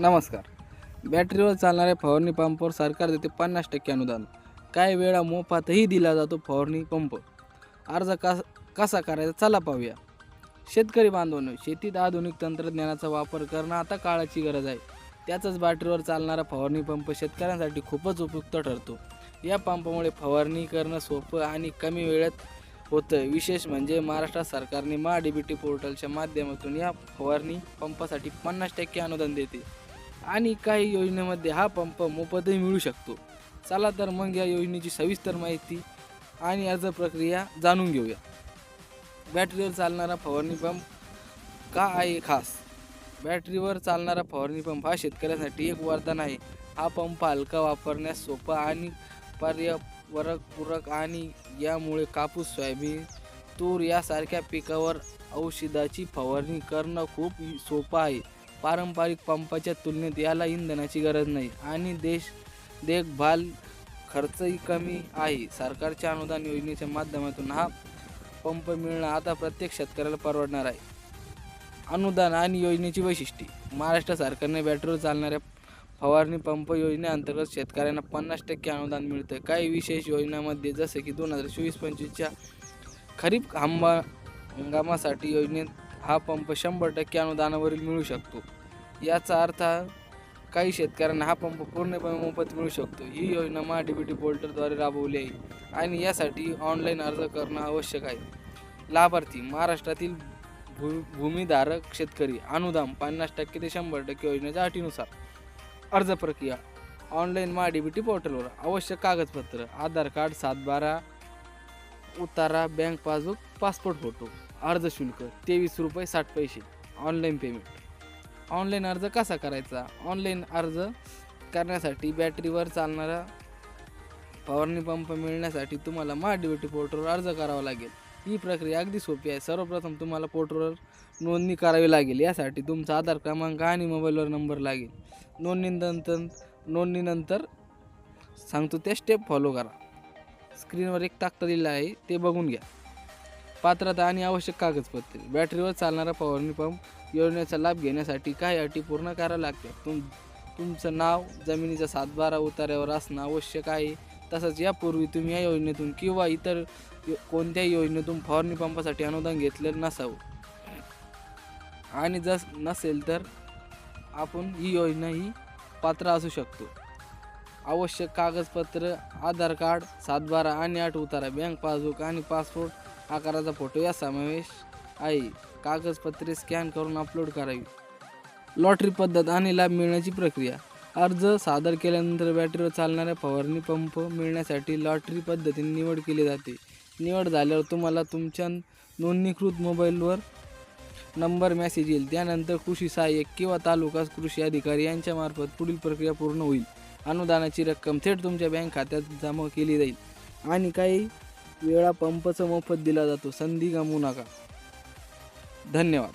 नमस्कार. बॅटरीवर चालणाऱ्या फवारणी पंपावर सरकार देते पन्नास टक्के अनुदान. काही वेळा मोफातही दिला जातो फवारणी पंप. अर्ज कस कसा करायचा चला पाहूया. शेतकरी बांधवांनो शेतीत आधुनिक तंत्रज्ञानाचा वापर करणं आता काळाची गरज आहे. त्याचाच बॅटरीवर चालणारा फवारणी पंप शेतकऱ्यांसाठी खूपच उपयुक्त ठरतो. या पंपामुळे फवारणी करणं सोपं आणि कमी वेळेत होतं. विशेष म्हणजे महाराष्ट्र सरकारने मा डी बी टी पोर्टलच्या माध्यमातून या फवारणी पंपासाठी पन्नास टक्के अनुदान देते. आणि काही योजनेमध्ये हा पंप मोफतही मिळू शकतो. चला तर मग या योजनेची सविस्तर माहिती आणि अर्ज प्रक्रिया जाणून घेऊया. बॅटरीवर चालणारा फवारणी पंप का आहे खास? बॅटरीवर चालणारा फवारणी पंप हा शेतकऱ्यांसाठी एक वरदान आहे. हा पंप हलका वापरण्यास सोपा आणि पर्यावरणपूरक आणि यामुळे कापूस सोयाबीन तूर यासारख्या पिकावर औषधाची फवारणी करणं खूप सोपं आहे. पारंपरिक पंपाच्या तुलनेत याला इंधनाची गरज नाही आणि देश देखभाल खर्चही कमी आहे. सरकारच्या अनुदान योजनेच्या माध्यमातून हा पंप मिळणं आता प्रत्येक शेतकऱ्याला परवडणार आहे. अनुदान आणि योजनेची वैशिष्ट्ये. महाराष्ट्र सरकारने बॅटरीवर चालणाऱ्या फवारणी पंप योजनेअंतर्गत शेतकऱ्यांना पन्नास टक्के अनुदान मिळतं काही विशेष योजनांमध्ये जसे की दोन हजार चोवीस पंचवीसच्या खरीप हंबा हंगामासाठी योजनेत हा पंप शंभर टक्के अनुदानावरील मिळू शकतो. याचा अर्थ काही शेतकऱ्यांना हा पंप पूर्णपणे मोफत मिळू शकतो. ही योजना महा डी बी टी पोर्टलद्वारे राबवली आहे आणि यासाठी ऑनलाईन अर्ज करणं आवश्यक आहे. लाभार्थी महाराष्ट्रातील भू भूमीधारक शेतकरी अनुदान पन्नास टक्के ते शंभर टक्के योजनेच्या अटीनुसार अर्ज प्रक्रिया ऑनलाईन मा डी बी टी पोर्टलवर आवश्यक कागदपत्र आधार कार्ड सातबारा उतारा बँक पासबुक पासपोर्ट फोटो. अर्ज शुल्क तेवीस रुपये साठ पैसे. ऑनलाईन पेमेंट ऑनलाईन अर्ज कसा करायचा? ऑनलाईन अर्ज करण्यासाठी बॅटरीवर चालणारा फवारणी पंप मिळण्यासाठी तुम्हाला मा ड्युटी पोर्टलवर अर्ज करावा लागेल. ही प्रक्रिया अगदी सोपी आहे. सर्वप्रथम तुम्हाला पोर्टलवर नोंदणी करावी लागेल. यासाठी तुमचा आधार क्रमांक आणि मोबाईलवर नंबर लागेल. नोंदणीनंतर नोंदणीनंतर सांगतो त्या स्टेप फॉलो करा. स्क्रीनवर एक तक्ता दिला आहे ते बघून घ्या. पात्रता आणि आवश्यक कागदपत्रे. बॅटरीवर चालणारा फवारणी पंप योजनेचा लाभ घेण्यासाठी काही अटी पूर्ण कराव्या लागतात. तुम तुमचं नाव जमिनीचा सातबारा उतार्यावर असणं आवश्यक आहे. तसंच यापूर्वी तुम्ही या योजनेतून किंवा इतर यो- कोणत्याही योजनेतून फवारणी पंपासाठी अनुदान घेतलेलं नसावं. आणि जर नसेल तर आपण ही योजना ही पात्र असू शकतो. आवश्यक कागदपत्र आधार कार्ड सातबारा आणि आठ उतारा बँक पासबुक आणि पासपोर्ट आकाराचा फोटो या समावेश आहे. कागदपत्रे स्कॅन करून अपलोड करावी. लॉटरी पद्धत आणि लाभ मिळण्याची प्रक्रिया. अर्ज सादर केल्यानंतर बॅटरीवर चालणाऱ्या फवारणी पंप मिळण्यासाठी लॉटरी पद्धतीने निवड केली जाते. निवड झाल्यावर तुम्हाला तुमच्या नोंदणीकृत मोबाईलवर नंबर मेसेज येईल. त्यानंतर कृषी सहाय्यक किंवा तालुका कृषी अधिकारी यांच्यामार्फत पुढील प्रक्रिया पूर्ण होईल. अनुदानाची रक्कम थेट तुमच्या बँक खात्यात जमा केली जाईल. आणि काही वेळा पंपचं मोफत दिला जातो. संधी गमवू नका. धन्यवाद.